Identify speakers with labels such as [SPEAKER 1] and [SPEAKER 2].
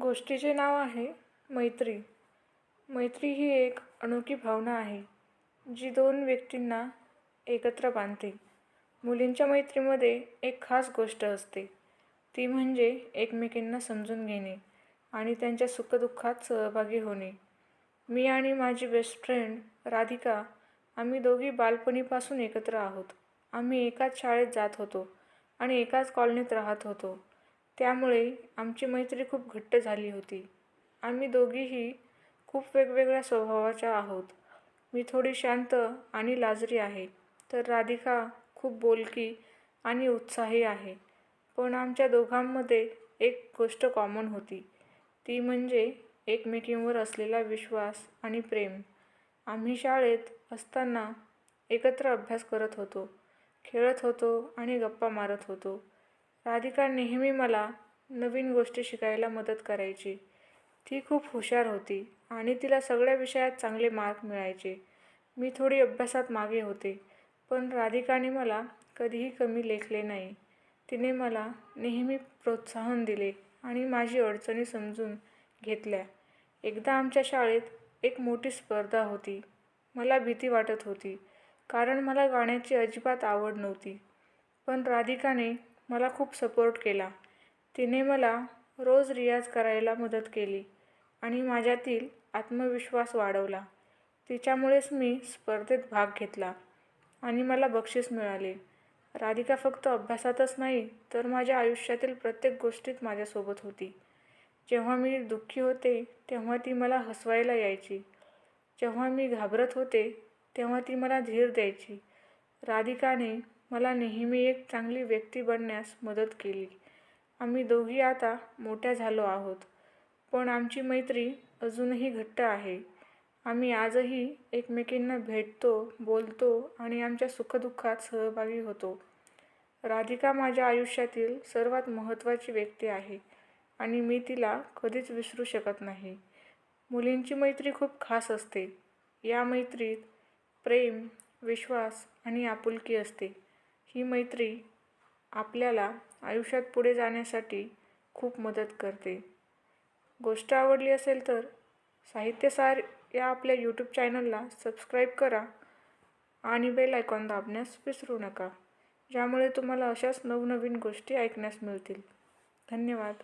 [SPEAKER 1] गोष्टीचे नाव आहे मैत्री मैत्री ही एक अनोखी भावना आहे जी दोन व्यक्तींना एकत्र बांधते मुलींच्या मैत्रीमध्ये एक खास गोष्ट असते ती म्हणजे एकमेकींना समजून घेणे आणि त्यांच्या सुखदुःखात सहभागी होणे मी आणि माझी बेस्ट फ्रेंड राधिका आम्ही दोघी बालपणीपासून एकत्र आहोत आम्ही एकाच शाळेत जात होतो आणि एकाच कॉलनीत राहत होतो त्यामुळे आमची मैत्री खूप घट्ट झाली होती आम्ही दोघीही खूप वेगवेगळ्या स्वभावाच्या आहोत मी थोडी शांत आणि लाजरी आहे तर राधिका खूप बोलकी आणि उत्साही आहे पण आमच्या दोघांमध्ये एक गोष्ट कॉमन होती ती म्हणजे एकमेकींवर असलेला विश्वास आणि प्रेम आम्ही शाळेत असताना एकत्र अभ्यास करत होतो खेळत होतो आणि गप्पा मारत होतो राधिका नेहमी मला नवीन गोष्टी शिकायला मदत करायची ती खूप हुशार होती आणि तिला सगळ्या विषयात चांगले मार्क मिळायचे मी थोडी अभ्यासात मागे होते पण राधिकाने मला कधीही कमी लेखले नाही तिने मला नेहमी प्रोत्साहन दिले आणि माझी अडचणी समजून घेतल्या एकदा आमच्या शाळेत एक मोठी स्पर्धा होती मला भीती वाटत होती कारण मला गाण्याची अजिबात आवड नव्हती पण राधिकाने मला खूप सपोर्ट केला तिने मला रोज रियाज करायला मदत केली आणि माझ्यातील आत्मविश्वास वाढवला तिच्यामुळेच मी स्पर्धेत भाग घेतला आणि मला बक्षीस मिळाले राधिका फक्त अभ्यासातच नाही तर माझ्या आयुष्यातील प्रत्येक गोष्टीत माझ्यासोबत होती जेव्हा मी दुःखी होते तेव्हा ती मला हसवायला यायची जेव्हा मी घाबरत होते तेव्हा ती मला धीर द्यायची राधिकाने मला नेहमी एक चांगली व्यक्ती बनण्यास मदत केली आम्ही दोघी आता मोठ्या झालो आहोत पण आमची मैत्री अजूनही घट्ट आहे आम्ही आजही एकमेकींना भेटतो बोलतो आणि आमच्या सुखदुःखात सहभागी होतो राधिका माझ्या आयुष्यातील सर्वात महत्त्वाची व्यक्ती आहे आणि मी तिला कधीच विसरू शकत नाही मुलींची मैत्री खूप खास असते या मैत्रीत प्रेम विश्वास आणि आपुलकी असते ही मैत्री आपल्याला आयुष्यात पुढे जाण्यासाठी खूप मदत करते गोष्ट आवडली असेल तर साहित्यसार या आपल्या यूट्यूब चॅनलला सबस्क्राईब करा आणि बेल आयकॉन दाबण्यास विसरू नका ज्यामुळे तुम्हाला अशाच नवनवीन गोष्टी ऐकण्यास मिळतील धन्यवाद